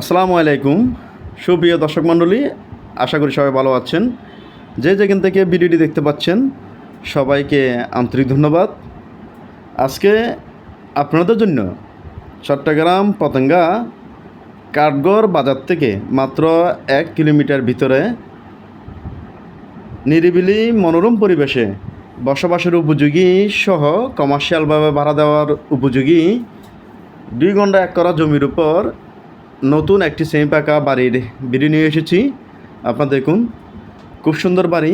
আসসালামু আলাইকুম। সুপ্রিয় দর্শক মণ্ডলী, আশা করি সবাই ভালো আছেন। যে যেখান থেকে ভিডিওটি দেখতে পাচ্ছেন, সবাইকে আন্তরিক ধন্যবাদ। আজকে আপনাদের জন্য চট্টগ্রাম পতঙ্গা কাঠগড় বাজার থেকে মাত্র এক কিলোমিটার ভিতরে নিরিবিলি মনোরম পরিবেশে বসবাসের উপযোগী সহ কমার্শিয়ালভাবে ভাড়া দেওয়ার উপযোগী দুই ঘণ্টা এক করা জমির উপর নতুন একটি সেমি পাকা বাড়ির ভিডিও নিয়ে এসেছি। আপনারা দেখুন, খুব সুন্দর বাড়ি।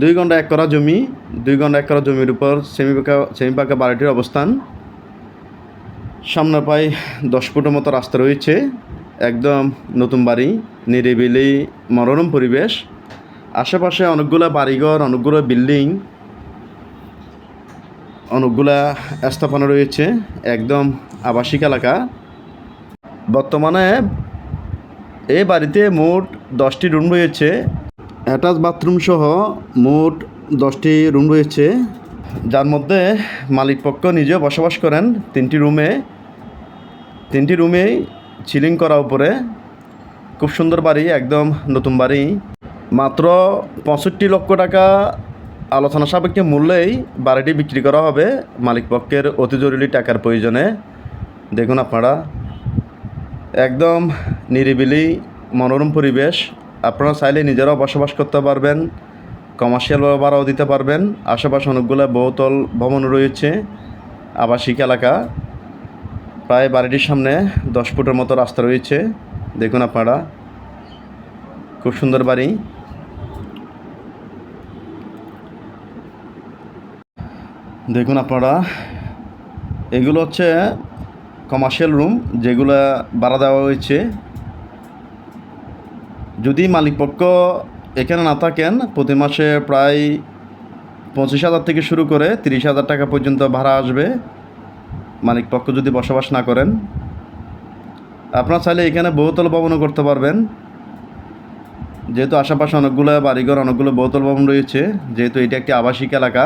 দুই ঘণ্টা এক করা জমি, দুই ঘণ্টা এক করা জমির উপর সেমি পাকা সেমি পাকা বাড়িটির অবস্থান। সামনে প্রায় দশ ফুটের মতো রাস্তা রয়েছে, একদম নতুন বাড়ি, নিরিবিলি, মনোরম পরিবেশ। আশেপাশে অনেকগুলো বাড়িঘর, অনেকগুলো বিল্ডিং, অনেকগুলা স্থাপনা রয়েছে, একদম আবাসিক এলাকা। বর্তমানে এই বাড়িতে মোট দশটি রুম রয়েছে। অ্যাটাচ বাথরুম সহ মোট দশটি রুম রয়েছে। যার মধ্যে মালিকপক্ষ নিজেও বসবাস করেন তিনটি রুমে। তিনটি রুমেই চিলিং করা উপরে। খুব সুন্দর বাড়ি, একদম নতুন বাড়ি। মাত্র পঁয়ষট্টি লক্ষ টাকা আলোচনা সাপেক্ষে মূল্যেই বাড়িটি বিক্রি করা হবে মালিকপক্ষের অতি জরুরি টাকার প্রয়োজনে। দেখুন আপনারা। একদম নিরিবিলি, মনোরম পরিবেশ। আপনারা চাইলে নিজেরাও বসবাস করতে পারবেন কমার্শিয়াল ভাড়াও দিতে পারবেন। আশেপাশে অনেকগুলো বহুতল ভবন রয়েছে, আবাসিক এলাকা। প্রায় বাড়িটির সামনে দশ ফুটের মতো রাস্তা রয়েছে, দেখুন আপনারা। খুব সুন্দর বাড়ি। দেখুন আপনারা, এগুলো হচ্ছে কমার্শিয়াল রুম যেগুলো ভাড়া দেওয়া হয়েছে। যদি মালিকপক্ষ এখানে না থাকেন, প্রতি মাসে প্রায় পঁচিশ হাজার থেকে শুরু করে তিরিশ হাজার টাকা পর্যন্ত ভাড়া আসবে। মালিকপক্ষ যদি বসবাস না করেন, আপনার চাইলে এখানে বহুতল ভবনও করতে পারবেন। যেহেতু আশেপাশে অনেকগুলো বাড়িঘর, অনেকগুলো বহুতল ভবন রয়েছে, যেহেতু এটি একটি আবাসিক এলাকা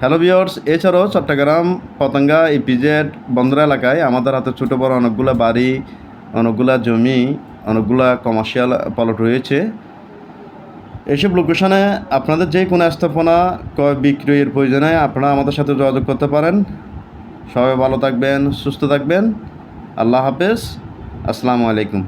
হ্যালো বিয়ার্স এছাড়াও চট্টগ্রাম, পতঙ্গা ইপিজেড বন্দর এলাকায় আমাদের হাতে ছোটো বড় অনেকগুলো বাড়ি, অনেকগুলা জমি, অনেকগুলা কমার্শিয়াল প্লট রয়েছে। এইসব লোকেশনে আপনাদের যে কোনো স্থাপনা, ক্রয়, বিক্রয়ের প্রয়োজনে আপনারা আমাদের সাথে যোগাযোগ করতে পারেন। সবাই ভালো থাকবেন, সুস্থ থাকবেন। আল্লাহ হাফেজ। আসসালামু আলাইকুম।